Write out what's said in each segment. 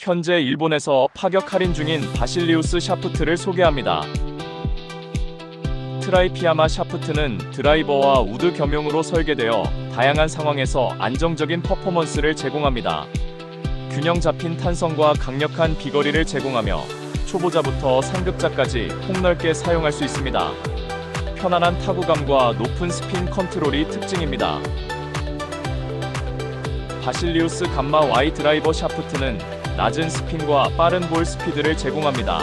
현재 일본에서 파격 할인 중인 바실리우스 샤프트를 소개합니다. 트라이피아마 샤프트는 드라이버와 우드 겸용으로 설계되어 다양한 상황에서 안정적인 퍼포먼스를 제공합니다. 균형 잡힌 탄성과 강력한 비거리를 제공하며 초보자부터 상급자까지 폭넓게 사용할 수 있습니다. 편안한 타구감과 높은 스핀 컨트롤이 특징입니다. 바실리우스 감마 Y 드라이버 샤프트는 낮은 스핀과 빠른 볼 스피드를 제공합니다.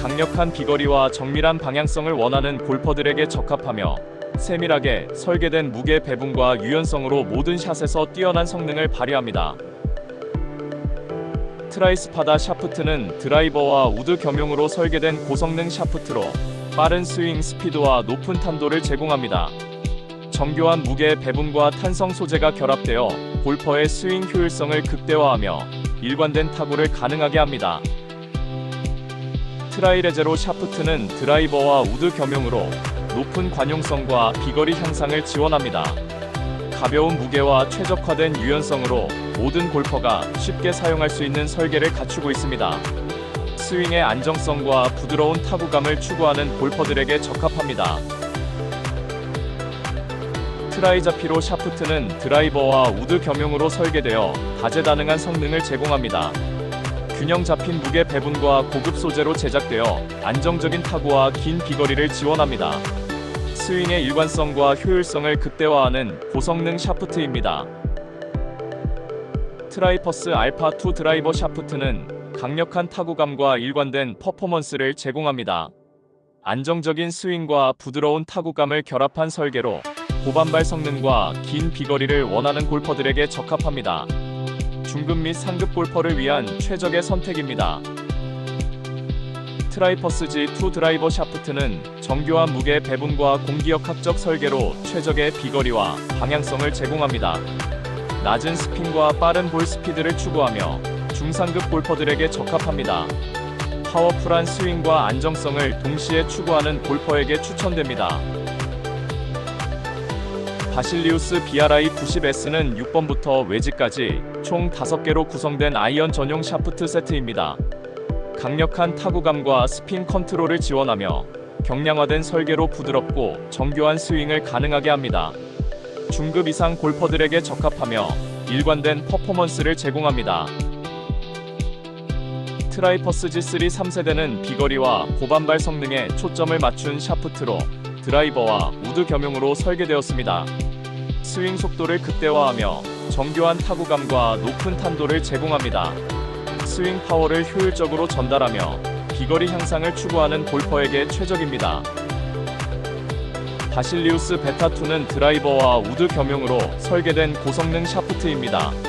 강력한 비거리와 정밀한 방향성을 원하는 골퍼들에게 적합하며 세밀하게 설계된 무게 배분과 유연성으로 모든 샷에서 뛰어난 성능을 발휘합니다. 트라이스파다 샤프트는 드라이버와 우드 겸용으로 설계된 고성능 샤프트로 빠른 스윙 스피드와 높은 탄도를 제공합니다. 정교한 무게 배분과 탄성 소재가 결합되어 골퍼의 스윙 효율성을 극대화하며 일관된 타구를 가능하게 합니다. 트라이레제로 샤프트는 드라이버와 우드 겸용으로 높은 관용성과 비거리 향상을 지원합니다. 가벼운 무게와 최적화된 유연성으로 모든 골퍼가 쉽게 사용할 수 있는 설계를 갖추고 있습니다. 스윙의 안정성과 부드러운 타구감을 추구하는 골퍼들에게 적합합니다. 트라이자피로 샤프트는 드라이버와 우드 겸용으로 설계되어 다재다능한 성능을 제공합니다. 균형 잡힌 무게 배분과 고급 소재로 제작되어 안정적인 타구와 긴 비거리를 지원합니다. 스윙의 일관성과 효율성을 극대화하는 고성능 샤프트입니다. 트라이퍼스 알파 2 드라이버 샤프트는 강력한 타구감과 일관된 퍼포먼스를 제공합니다. 안정적인 스윙과 부드러운 타구감을 결합한 설계로 고반발 성능과 긴 비거리를 원하는 골퍼들에게 적합합니다. 중급 및 상급 골퍼를 위한 최적의 선택입니다. 트라이퍼스 G2 드라이버 샤프트는 정교한 무게 배분과 공기역학적 설계로 최적의 비거리와 방향성을 제공합니다. 낮은 스핀과 빠른 볼 스피드를 추구하며 중상급 골퍼들에게 적합합니다. 파워풀한 스윙과 안정성을 동시에 추구하는 골퍼에게 추천됩니다. 바실리우스 BRI 90S는 6번부터 외지까지 총 5개로 구성된 아이언 전용 샤프트 세트입니다. 강력한 타구감과 스핀 컨트롤을 지원하며 경량화된 설계로 부드럽고 정교한 스윙을 가능하게 합니다. 중급 이상 골퍼들에게 적합하며 일관된 퍼포먼스를 제공합니다. 트라이퍼스 G3 3세대는 비거리와 고반발 성능에 초점을 맞춘 샤프트로 드라이버와 우드 겸용으로 설계되었습니다. 스윙 속도를 극대화하며 정교한 타구감과 높은 탄도를 제공합니다. 스윙 파워를 효율적으로 전달하며 비거리 향상을 추구하는 골퍼에게 최적입니다. 바실리우스 베타2는 드라이버와 우드 겸용으로 설계된 고성능 샤프트입니다.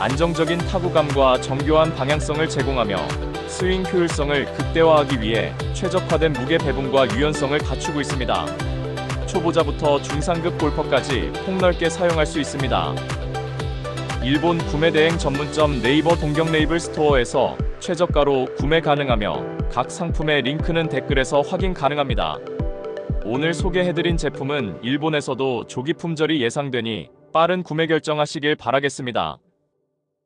안정적인 타구감과 정교한 방향성을 제공하며 스윙 효율성을 극대화하기 위해 최적화된 무게 배분과 유연성을 갖추고 있습니다. 초보자부터 중상급 골퍼까지 폭넓게 사용할 수 있습니다. 일본 구매 대행 전문점 네이버 동경 레이블 스토어에서 최저가로 구매 가능하며 각 상품의 링크는 댓글에서 확인 가능합니다. 오늘 소개해드린 제품은 일본에서도 조기 품절이 예상되니 빠른 구매 결정하시길 바라겠습니다.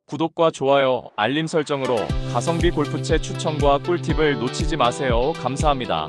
구독과 좋아요, 알림 설정으로 가성비 골프채 추천과 꿀팁을 놓치지 마세요. 감사합니다.